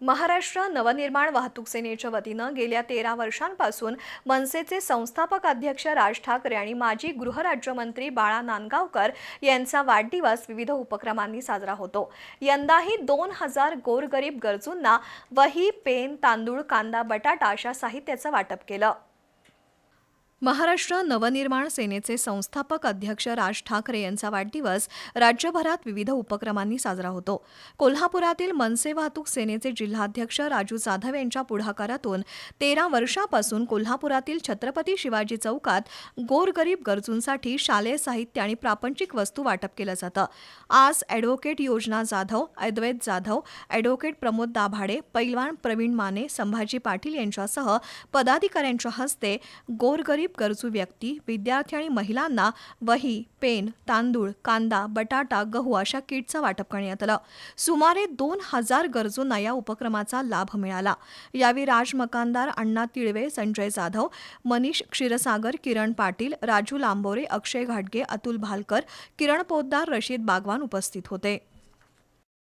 महाराष्ट्र नवनिर्माण वाहतूक सेनेच्या वतीनं गेल्या तेरा वर्षांपासून मनसेचे संस्थापक अध्यक्ष राज ठाकरे आणि माजी गृहराज्यमंत्री बाळा नांदगावकर यांचा वाढदिवस विविध उपक्रमांनी साजरा होतो. यंदाही दोन हजार गोरगरीब गरजूंना वही पेन तांदूळ कांदा बटाटा अशा साहित्याचं वाटप केलं. महाराष्ट्र नवनिर्माण सेनेचे संस्थापक अध्यक्ष राज ठाकरे यांचा वाढदिवस राज्यभरात विविध उपक्रमांनी साजरा होतो. कोल्हापुरातील मनसे वाहतूक सेनेचे जिल्हाध्यक्ष राजू जाधव यांच्या पुढाकारातून तेरा वर्षापासून कोल्हापुरातील छत्रपती शिवाजी चौकात गोरगरीब गरजूंसाठी शालेय साहित्य आणि प्रापंचिक वस्तू वाटप केलं जातं. आज ॲडव्होकेट योजना जाधव अद्वैत जाधव ॲडव्होकेट प्रमोद दाभाडे पैलवान प्रवीण माने संभाजी पाटील यांच्यासह पदाधिकाऱ्यांच्या हस्ते गोरगरीब गरजू व्यक्ती विद्यार्थी आणि महिलांना वही पेन तांदूळ कांदा बटाटा गहू अशा किटचं वाटप करण्यात आलं. सुमारे दोन हजार गरजूंना या उपक्रमाचा लाभ मिळाला. यावेळी राज मकानदार अण्णा तिळवे संजय जाधव मनीष क्षीरसागर किरण पाटील राजू लांबोरे अक्षय घाटगे अतुल भालकर किरण पोद्दार रशीद बागवान उपस्थित होते.